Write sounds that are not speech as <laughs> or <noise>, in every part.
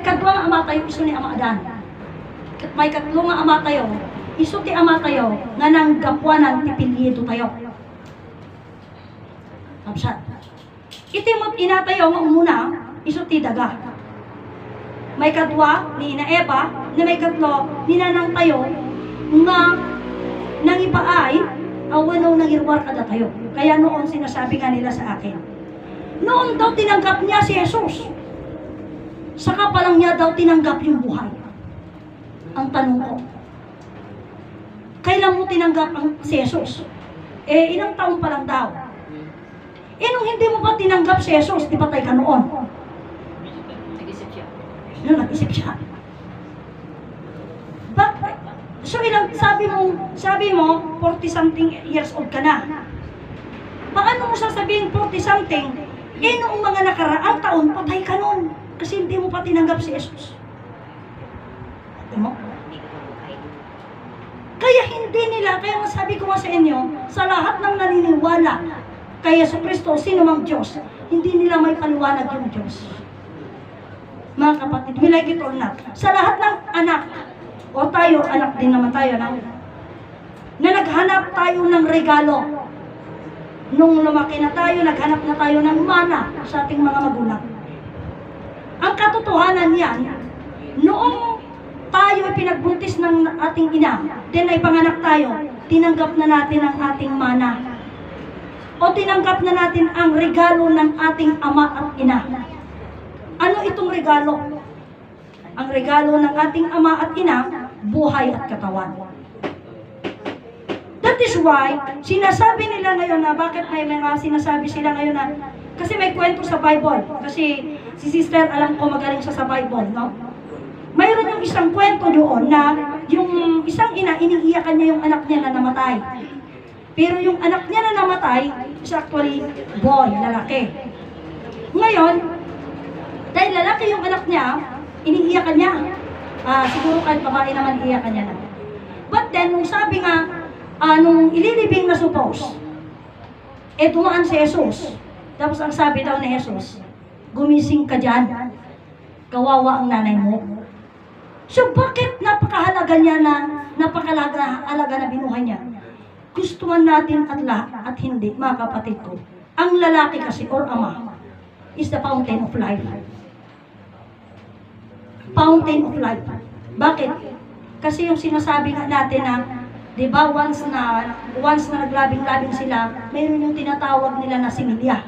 kadwa nga ama tayo, iso ni ama Adan. May katlo nga ama tayo, iso ti ama tayo, nga nang gapwanan ti pilyedo tayo. Kapsat. Iti mo ina tayo nga umuna, iso ti daga. May kadwa ni ina Eva, na may katlo ni nanang tayo, nga nang ipaay, awanaw nang irwar kada tayo. Kaya noon sinasabi nga nila sa akin, noon daw tinanggap niya si Jesus. Saka pa lang niya daw tinanggap yung buhay. Ang tanong ko, kailan mo tinanggap ang si Jesus? Eh, ilang taon pa lang daw. Eh, nung hindi mo pa tinanggap si Jesus, di patay ka noon. Nag-isip siya. Ano, nag-isip siya. But, so ilang, sabi mo, sabi mo, 40 something years old ka na. Paano mo sasabihin 40 something? Eh, noong mga nakaraang taon, patay ka noon. Kasi hindi mo pa tinanggap si Jesus. Mo? Kaya hindi nila, kaya nga sabi ko nga sa inyo, sa lahat ng naniniwala kay Yeso Kristo, sino mang Diyos, hindi nila may paliwanag yung Diyos. Mga kapatid, we like it or not. Sa lahat ng anak, o tayo, anak din naman tayo, na, na naghanap tayo ng regalo. Nung lumaki na tayo, naghanap na tayo ng mana sa ating mga magulang. Ang katotohanan yan, noong tayo ay pinagbuntis ng ating ina, then ay panganak tayo, tinanggap na natin ang ating mana. O tinanggap na natin ang regalo ng ating ama at ina. Ano itong regalo? Ang regalo ng ating ama at ina, buhay at katawan. That is why, sinasabi nila ngayon na bakit may mga sinasabi sila ngayon na kasi may kwento sa Bible. Kasi si sister, alam ko magaling siya sa Bible, no? Mayroon yung isang kwento doon na yung isang ina, iniiyakan niya yung anak niya na namatay. Pero yung anak niya na namatay is actually boy, lalaki. Ngayon, dahil lalaki yung anak niya, iniiyakan niya. Ah, siguro kahit babae naman iiyakan niya na. But then, nung sabi nga, ah, nung ililibing na suppose, eh dumaan si Jesus. Tapos ang sabi daw ni Jesus, gumising ka dyan. Kawawa ang nanay mo. So bakit napakahalaga niya na, napakahalaga halaga na binuhay niya? Gusto man natin at lahat at hindi, mga kapatid ko. Ang lalaki kasi or ama is the fountain of life. Fountain of life. Bakit? Kasi yung sinasabi nga natin na, di ba, once na, once na naglabing-labing sila, mayroon yung tinatawag nila na similya.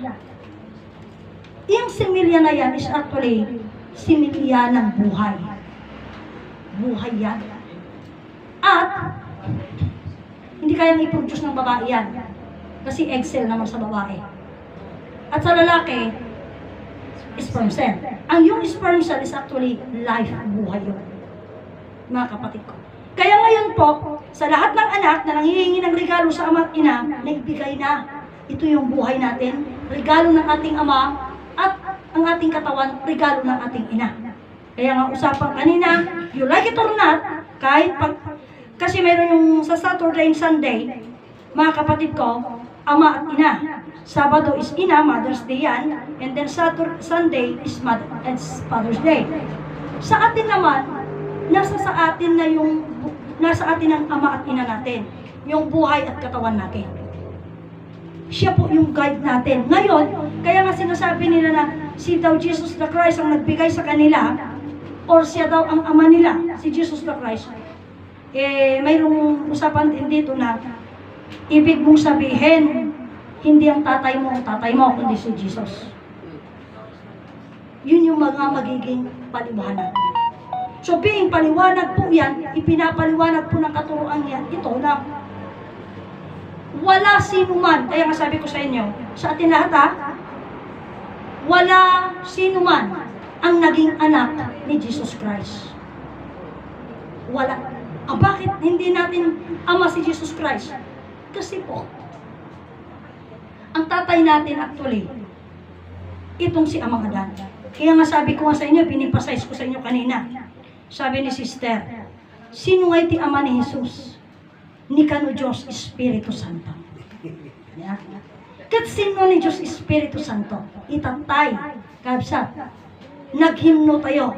Yung similya na yan is actually similya ng buhay. Buhay yan. At, hindi kayang i-produce ng babae yan. Kasi egg cell naman sa babae. At sa lalaki, sperm cell. Ang yung sperm cell is actually life, buhay yun. Mga kapatid ko. Kaya ngayon po, sa lahat ng anak na nanghihingi ng regalo sa ama at ina, naibigay na. Ito yung buhay natin, regalo ng ating ama, ang ating katawan, regalo ng ating ina. Kaya nga usapan kanina, you like it or not, kahit pag, kasi meron yung sa Saturday and Sunday, mga kapatid ko, ama at ina. Sabado is ina, Mother's Day yan, and then Saturday, Sunday is Mother, Father's Day. Sa atin naman, nasa sa atin na yung, nasa atin ang ama at ina natin, yung buhay at katawan natin. Siya po yung guide natin. Ngayon, kaya nga sinasabi nila na si daw Jesus the Christ ang nagbigay sa kanila, or siya daw ang ama nila, si Jesus the Christ. Eh, mayroong usapan din dito na ibig mong sabihin, hindi ang tatay mo ang tatay mo, kundi si Jesus. Yun yung mga magiging paliwanag. So being paliwanag po yan, ipinapaliwanag po ng katuruan yan, ito na wala sino man, kaya nga sabi ko sa inyo, sa atin lahat ha, wala sino man ang naging anak ni Jesus Christ. Wala. Ah, bakit hindi natin ama si Jesus Christ? Kasi po, ang tatay natin actually, itong si Amang Adan. Kaya nga sabi ko nga sa inyo, pinipasize ko sa inyo kanina. Sabi ni sister, sino nga iti ama ni Jesus? Ni kano Diyos Espiritu Santo. <laughs> Yeah. Kat sino ni Diyos Espiritu Santo? Itatay, kabsat. Naghimno tayo.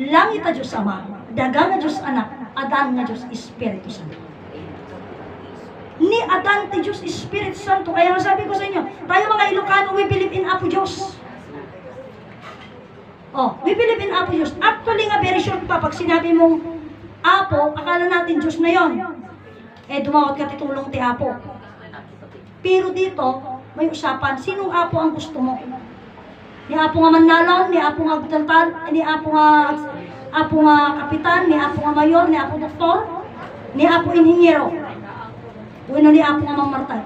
Langit na Diyos Ama, daga nga Diyos Anak, adan nga Diyos Espiritu Santo. Ni adan ti Diyos Espiritu Santo. Kaya sabi ko sa inyo, tayo mga Ilocano, we believe in Apo Diyos. Oh, we believe in Apo Diyos. Actually nga, very sure pa, pag sinabi mong Apo, akala natin Diyos na yon. Eh, dumawat ka titulong ti Apo. Pero dito, may usapan, sinong Apo ang gusto mo? Ni Apo nga manlalon, ni Apo nga agdantal, ni Apo nga Apo nga kapitan, ni Apo nga mayor, ni Apo doktor, ni Apo inhinyero. Bueno, ni Apo nga mamartay.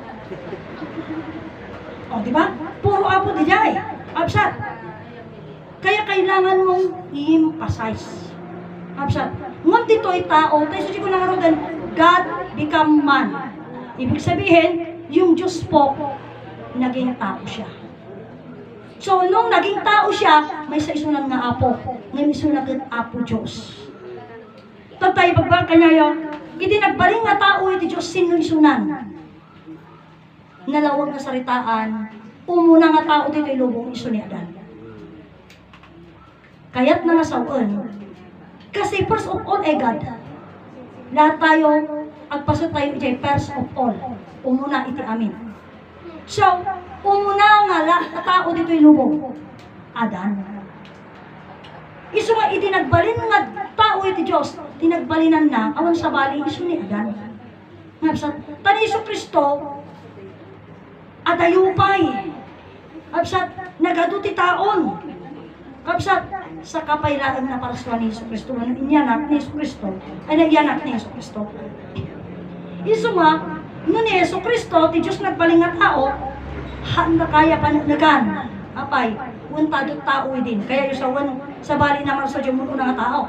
O, di ba? Puro Apo di jay. Absat. Kaya kailangan mong i-emphasize. Absat. Ngam dito ay tao, tayo susi ko din, God become man. Ibig sabihin, yung Diyos po, naging tao siya. So, nung naging tao siya, may sa isunan nga apo. Ngayon isunan apo Diyos. Tatay, pagbaka niya yun, iti nagbaling nga tao iti Diyos sino isunan. Nalawag na saritaan, umuna nga tao dito ilubong iso ni Adan. Kaya't na nasawan. Kasi first of all, eh God, lahat tayo, agpasot tayo iti first of all, umuna iti amin. So, umuna nga la, tao dito ilubong, Adan. Iso nga itinagbalin nga tao iti Diyos, tinagbalinan na, awan sa bali, iso ni Adan. Nga sa, tani Iso Kristo, adayupay. Kapsat, nagaduti taon. Kapsat, sa kapaylaan na paraswa ni Iso Kristo, inyanak ni Iso Kristo, ay nagyanak ni Iso Kristo. Iso nga, no ni Iso Kristo, ti Diyos nagbaling nga tao, handa kaya panagnagan. Apay, untado tao din. Kaya yung sa wan, sa bali naman sa Diyos mo nga tao.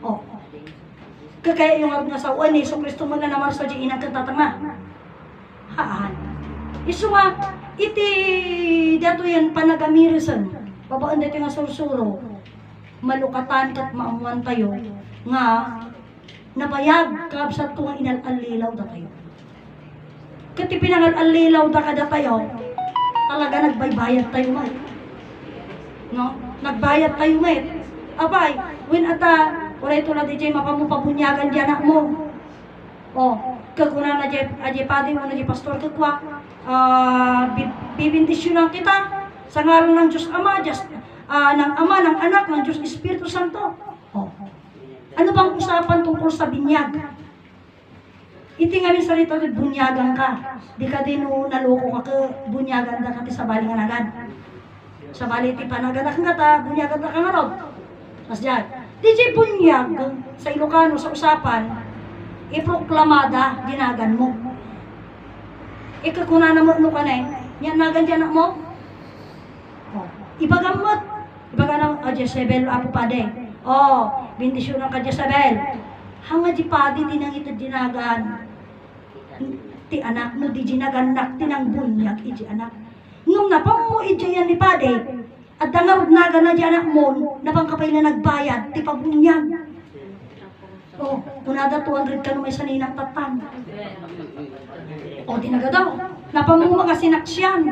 Oh. Kaya yung nga sa ni Iso Kristo mo na naman sa Diyos inang katatanga. Haan. Iso nga, iti dato yan panagamirisan. Babaan dito nga sursuro. Malukatan kat maamuan tayo. Nga, nabayag kabsat ko nga inalalilaw da tayo. Kati pinangalalilaw da kada tayo, talaga nagbaybayad tayo nga. No? Nagbayad tayo nga. Abay, when ata, wala ito na DJ mapamupabunyagan dyan na mo. Oh, kaguna na jay ajay padi na jay pastor kakwa. Ah, uh, bibindisyonan kita sa ngalan ng Diyos Ama, Diyos, ah, ng Ama, ng Anak, ng Diyos Espiritu Santo. Oh. Ano bang usapan tungkol sa binyag? Iti nga min salita rin, bunyagan ka. Di ka din no, naloko ka ka, bunyagan ka kati sa bali nga nagad. Sa bali ti panagadak nga ta, bunyagan ka nga rod. Mas dyan. Di jay bunyag sa Ilocano, sa usapan, iproklamada, ginagan mo. Ikakuna na mo no ka na eh. Yan nagan dyan mo. Oh. Ibagamot. Ibaga na, ah, Jezebel, apo pade. Oh, bindisyon ka Jezebel. Hanga di padi din ang ito dinagan. Ti anak no di ginaganak ti nang bunyag iti anak. Nung napamu iti yan ni pade, at dangarod naga na di anak mo, napangkapay na nagbayad, ti pabunyag. Oh, kunada 200 ka no may saninang tatan. O, tinaga daw. Napamuma ka sinaksyan.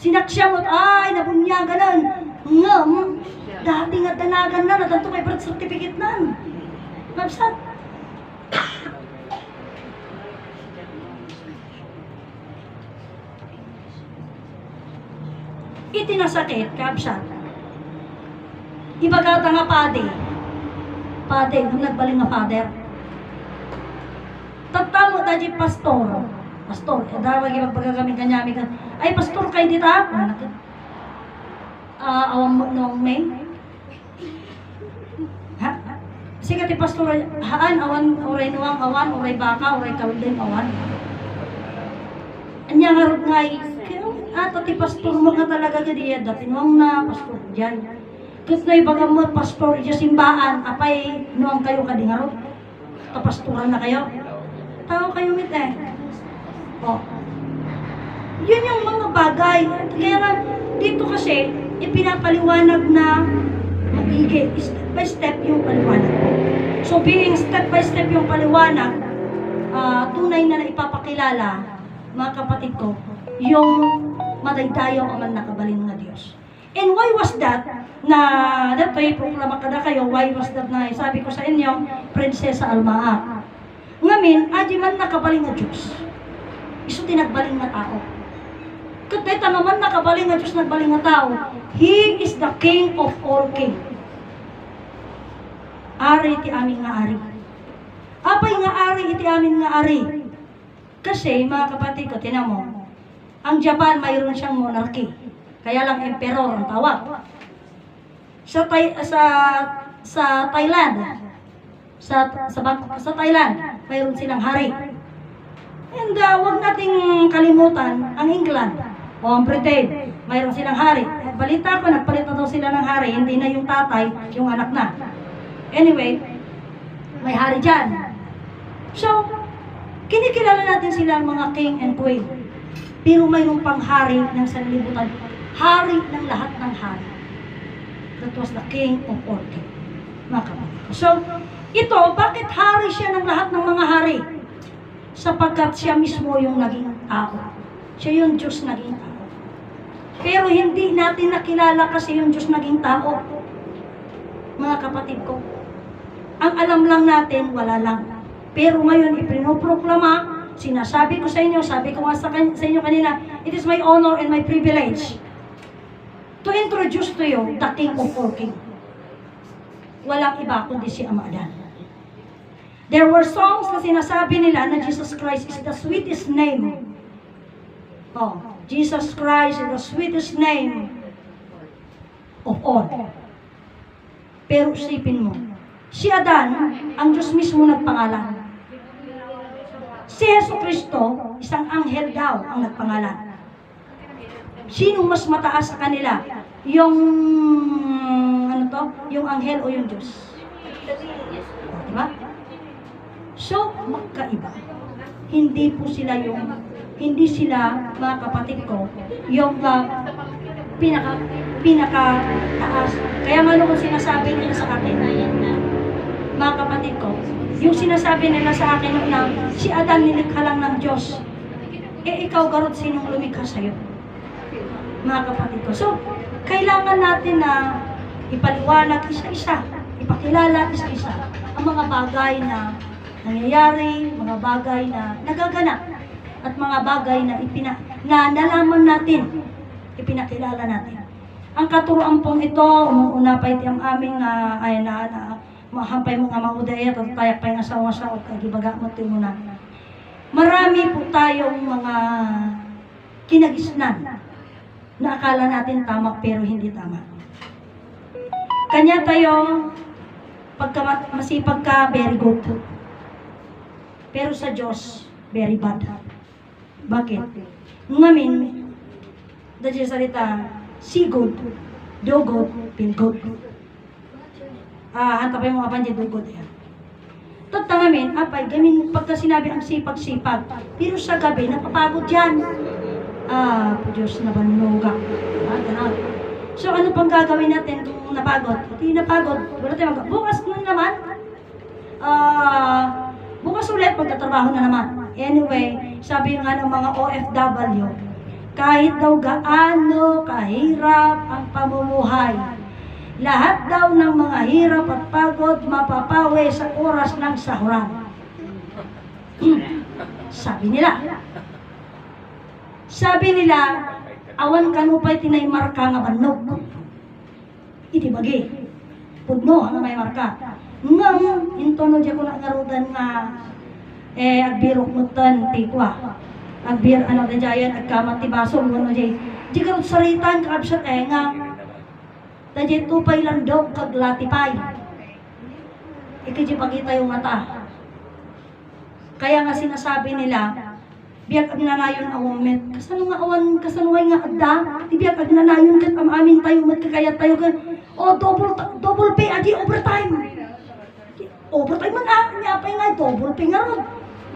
Sinaksyan mo, ay, nabunyagan Ngam, dati nga tanagan na, natanto kay birth certificate nan. Mabsat. Itinasakit, kabsat. Ibagata nga pade. Pade, nung nagbaling nga father. Tagtamo ta di pastor. Pastor, eh, daw lagi magpagagamit kanya mi kan. Ay pastor kay dita. Ah, awang mo nung May. Ha? Sige ti pastor, haan awan oray nuwang awan, oray baka, oray kauden awan. Anya nga rod nga ato ti pastor mo nga talaga gadi dati nuwang na pastor diyan. Kat na ibaga mo pastor iya simbaan, apay nuwang kayo kadingarot. Kapastoran na kayo. Tao kayo mit eh. Oh. Yun yung mga bagay. Kaya nga, dito kasi, ipinapaliwanag na maigi. Step by step yung paliwanag. So, being step by step yung paliwanag, ah, tunay na naipapakilala, mga kapatid ko, yung madaydayo ang man nakabalin nga Diyos. And why was that na dato'y proklama kada kayo, why was that na sabi ko sa inyo, Prinsesa Almaa. Ngamin, adi man nakabaling nga Diyos. Iso tinagbaling nga tao. Katay tanaman nakabaling nga Diyos nagbaling nga tao. He is the King of all king. Ari ti aming nga ari. Apay nga ari iti amin nga ari. Kasi, mga kapatid ko, tinan mo, ang Japan mayroon siyang monarchy. Kaya lang emperor ang tawag. Sa Thai- sa sa Thailand, sa sa, sa Thailand, mayroon silang hari. And uh, wag nating kalimutan ang England o ang Britain, mayroon silang hari. Eh, Balita ko, nagpalit na daw sila ng hari, hindi na yung tatay, yung anak na. Anyway, may hari dyan. So, kinikilala natin sila ang mga king and queen. Pero mayroong pang hari ng sanlibutan. Hari ng lahat ng hari. That was the king of all king. Mga kapatid. So, ito, bakit hari siya ng lahat ng mga hari? Sapagkat siya mismo yung naging tao. Siya yung Diyos naging tao. Pero hindi natin nakilala kasi yung Diyos naging tao. Mga kapatid ko. Ang alam lang natin, wala lang. Pero ngayon, ipinoproklama, sinasabi ko sa inyo, sabi ko nga sa, kan- sa inyo kanina, it is my honor and my privilege to introduce to you the King of all King. Walang iba kundi si Amadan. There were songs na sinasabi nila na Jesus Christ is the sweetest name. Oh, Jesus Christ is the sweetest name of all. Pero isipin mo, si Adan, ang Diyos mismo nagpangalan. Si Yesu Kristo, isang anghel daw ang nagpangalan. Sino mas mataas sa kanila? Yung, ano to? Yung anghel o yung Diyos? Diba? So, magkaiba. Hindi po sila yung, hindi sila, mga kapatid ko, yung uh, pinaka, pinaka taas. Kaya nga nung sinasabi nila sa akin, mga kapatid ko, yung sinasabi nila sa akin na, si Adan nilikha lang ng Diyos. Eh, ikaw, Garot, sinong lumikha sa'yo? Mga kapatid ko. So, kailangan natin na ipaliwanag isa-isa, ipakilala isa-isa ang mga bagay na nangyayari, mga bagay na nagaganap, at mga bagay na ipina, na nalaman natin, ipinakilala natin. Ang katuroan pong ito, umuuna pa iti ang aming na, ay na, na mahampay mga maudaya, at tayak pa yung asawa sa o kagibaga mo ito muna. Marami po tayong mga kinagisnan na akala natin tama pero hindi tama. Kanya tayo, pagka ma- masipag ka, very good. Pero sa Diyos, very bad. Bakit? Ngamin, dahil sa salita, good, feel good. Ah, hanta pa yung mga pandiyan, do good. Yan. Tot na ngamin, apay, gamin, pagka sinabi ang sipag-sipag, pero sa gabi, napapagod yan. Ah, po Diyos na banuga. Ah. So, ano pang gagawin natin kung napagod? Hindi napagod, wala tayong mag- Bukas na naman. Ah, bukas ulit, magtatrabaho na naman. Anyway, sabi nga ng mga OFW, kahit daw gaano kahirap ang pamumuhay, lahat daw ng mga hirap at pagod mapapawi sa oras ng sahuran. <clears throat> Sabi nila. Sabi nila, awan kanupay tinay marka nga banog. Iti bagi. Pudno ang may marka. Ngam, intono di ko na ngarudan nga eh agbirok mutan tikwa. Agbir ano da jayan agkamat ti baso ngono jay. Di karot saritan kakabsat eh nga Tadya tupay lang daw kag latipay. Ikadya pagita yung mata. Kaya nga sinasabi nila, biyak ag nanayon awamit. Kasano nga awan, kasano nga adda? Di biyak ag nanayon kat am amin tayo mat kakayat tayo kan. O double double pay adi overtime. Overtime man ah, niya pa nga double pay nga ron.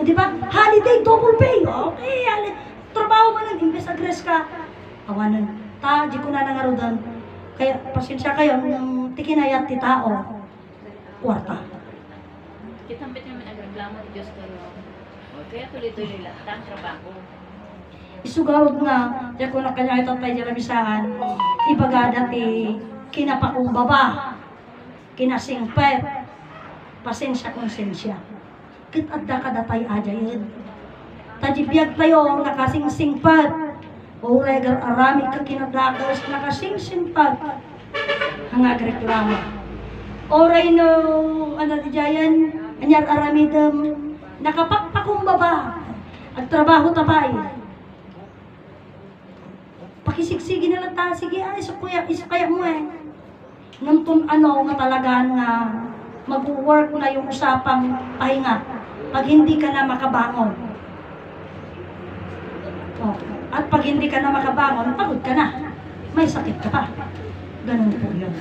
O, Di ba? Holiday double pay. Okay, hali. Trabaho man lang imbes agres ka. Awanan. Ta, di ko na nangarudan. Kaya pasensya kayo ng tikinayat ti tao. Kwarta. Kita mbit naman ang reklamo ni Diyos kayo. Kaya tuloy-tuloy lang ang trabaho. Isugawag nga, diya ko na kanya ito tayo dyan bisaan, ibaga dati kinapakumbaba, kinasingpet, pasensya Kit adda ka datay aja yun. Tajibiyag tayo, nakasingsingpet, o regar arami ka kinadakos, nakasingsingpet, hangag reklamo. Oray no, ano di jayan, anyar aramidem, nakapakpakumbaba, at trabaho tabay. Pakisigsigi na lang ta, sige ay, iso kuya, iso kaya mo eh. Nantun ano nga talaga nga mag-work na yung usapang pahinga pag hindi ka na makabangon. Oh, at pag hindi ka na makabangon, pagod ka na. May sakit ka pa. Ganun po yun.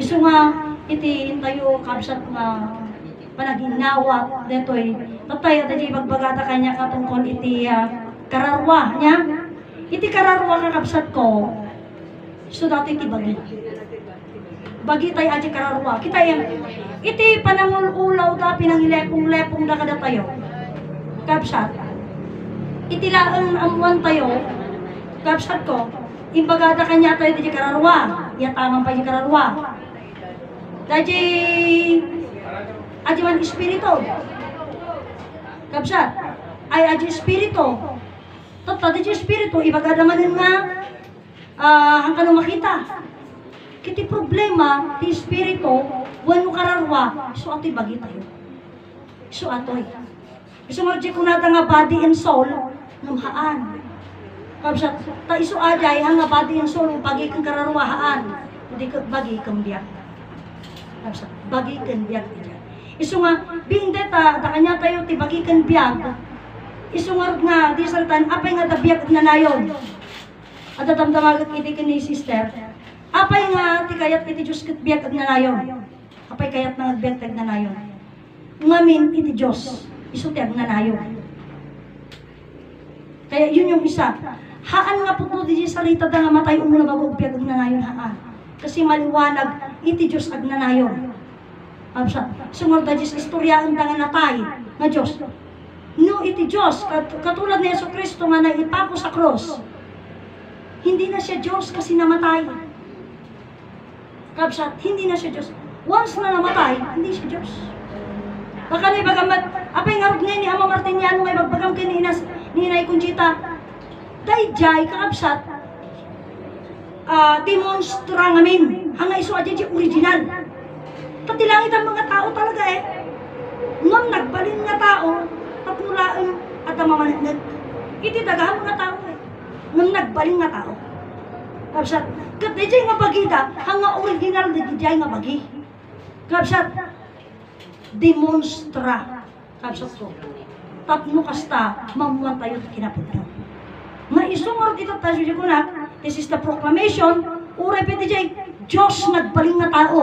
Iso nga, iti tayo kabsat nga panaginawa detoy tatay at di magbagata kanya katungkol iti ah, kararwa niya iti kararwa ka kabsat ko so dati iti bagi bagi tayo aji kararwa kita yan iti panangululaw da pinangilepong-lepong da kada tayo kabsat iti laang amuan tayo kabsat ko imbagata kanya tayo di kararwa yatamang pa di kararwa Daji Aji man espiritu. Kabsat. Ay aji espiritu. Tata di espiritu ibaga naman nga ah ang kano makita. Kiti problema ti espiritu wano kararwa so ati bagi tayo. So atoy. Iso marji ko nata nga body and soul ngamhaan. Kabsat ta iso ajay hang nga body and soul pagi kang kararwahaan. Hindi ka bagi kang biyak. Kabsat bagi kang biyak. Iso nga, binde ta, ta kanya tayo ti bagikan biyag. Iso nga nga, di saltan, apay nga da biyag na nayon. At damdamagat iti ni sister. Apay nga, ti kayat iti Diyos kat biyag na nayon. Apay kayat nga biyag tag na nayon. Ngamin iti Diyos, iso ti ag na nayon. Kaya yun yung isa. Haan nga po di salita da nga matay umuna bago biyag ag na nayon haan. Kasi maliwanag, iti Diyos ag na nayon. Absa, sumol da Diyos istoryaan da nga natay nga Diyos. No iti Diyos, kat- katulad ni Yeso Kristo nga naipako sa cross, hindi na siya Diyos kasi namatay. Kabsat, hindi na siya Diyos. Once na namatay, hindi siya Diyos. Baka ni bagamat, apay nga ngayon ni Ama Martiniano ngay bagbagam kay ni Inas, ni Inay Conchita, dayjay kakabsat, ah demonstra ngamin, hanga iso adya original. Tatilangit ang mga tao talaga eh. Ngam nagbalin nga tao, patmulaan at ang mga nag iti dagahan mga tao eh. Ngam nagbalin nga tao. Kapsat, kat nga bagida, hanga original di nga bagi. Kapsat, demonstra. Kapsat ko. Tapno kasta, mamuan tayo kinapunta. Nga isungor dito tayo siya kunat, this is the proclamation, uray pwede dyan, Diyos nagbaling nga tao.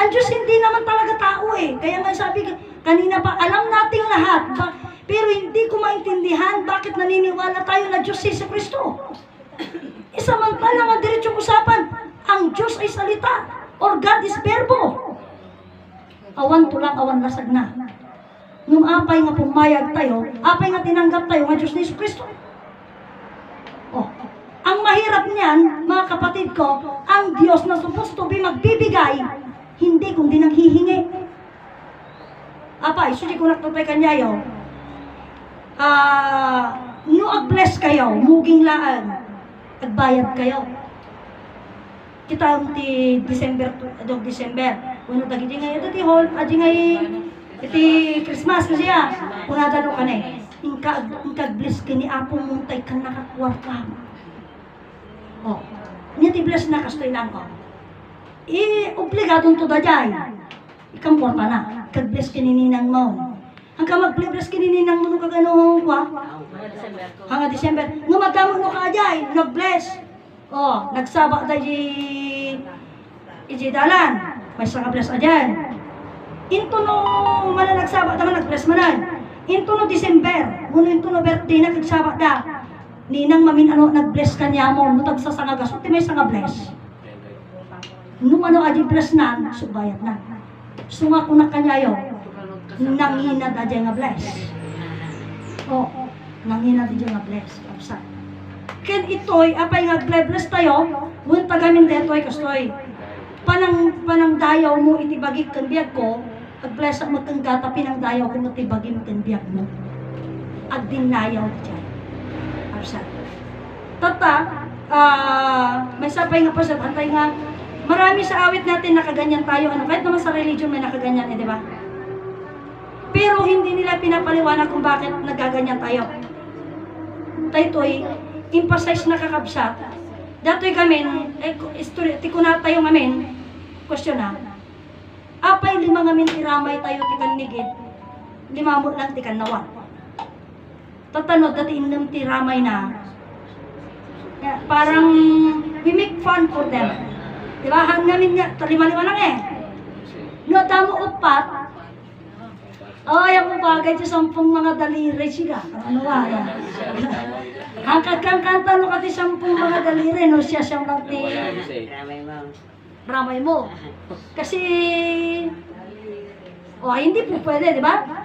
Ang Diyos hindi naman talaga tao eh. Kaya nga sabi ka- kanina pa, alam nating lahat. Ba- pero hindi ko maintindihan bakit naniniwala tayo na Diyos si Kristo. Isamantala nga diretsong usapan, ang Diyos ay salita or God is verbo. Awan tulang, awan lasag na. Nung apay nga pumayag tayo, apay nga tinanggap tayo nga Diyos ni Jesu Kristo. Oh. Ang mahirap niyan, mga kapatid ko, ang Diyos na supposed to be magbibigay, hindi kundi nanghihingi. Apa, isuji ko nakatupay kanyayo. Ah, no ag-bless kayo, muging laan, agbayad kayo. Kita ti December, adong December. Uno tagi di ngay, ito ti hol, adi ngay, iti Christmas kasi ya. Una dalo ka na eh. Ingka, ingka bless ka ni Apo muntay ka nakakwarta. Oh, niya ti bless na kastoy lang ko. I, obligadong to dajay. Ikang kwarta na. Kag-bless ka ni ninang mo. Hanggang mag-bless ka ni ninang mo nung kagano kwa. Hanga December. Nga magdamo mo ka ajay. Nag-bless. Oh, nagsaba da di iji dalan. May sanga bless ajan. Into no mana nagsaba da nag-bless manan. Into no December. Muno into no birthday na nagsaba da. Ninang mamin ano nag-bless kanya mo. Nutag sa sanga gas. Uti may sanga bless. Nung ano aji bless na, subayat na. Sunga ko na kanyayo. Nangina da di nga bless. Oh, nangina di nga bless. Kapsa. ken itoy apay nga bless tayo mun tagamin detoy kastoy panang panang dayaw mo iti bagik ken biag ko ag bless mo kang gata pinang dayaw ko iti bagim ken biag mo. Ag dinayaw diyan arsa. Tata ah may sapay nga pasat antay nga marami sa awit natin nakaganyan tayo ano? Kahit naman sa religion may nakaganyan eh di ba? Pero hindi nila pinapaliwanag kung bakit nagaganyan tayo. Taytoy, emphasize na kakabsat. Datoy kami, eh, istorya, ti kuna tayo ngamin, question na. Apay lima ngamin tiramay tayo ti kanigid, lima mo lang ti kanawa. Tatanod dati inam tiramay na. Parang we make fun for them. Di ba? Hang namin nga, talima-lima lang eh. No, tamo upat, Oh, yung bagay sa sampung mga daliri siya. Ano ba? <laughs> Hangkat kang kanta no kati sampung mga daliri no siya siyang lang ti Ramay ma'am. ramay mo. Kasi oh, hindi po pwede, di ba?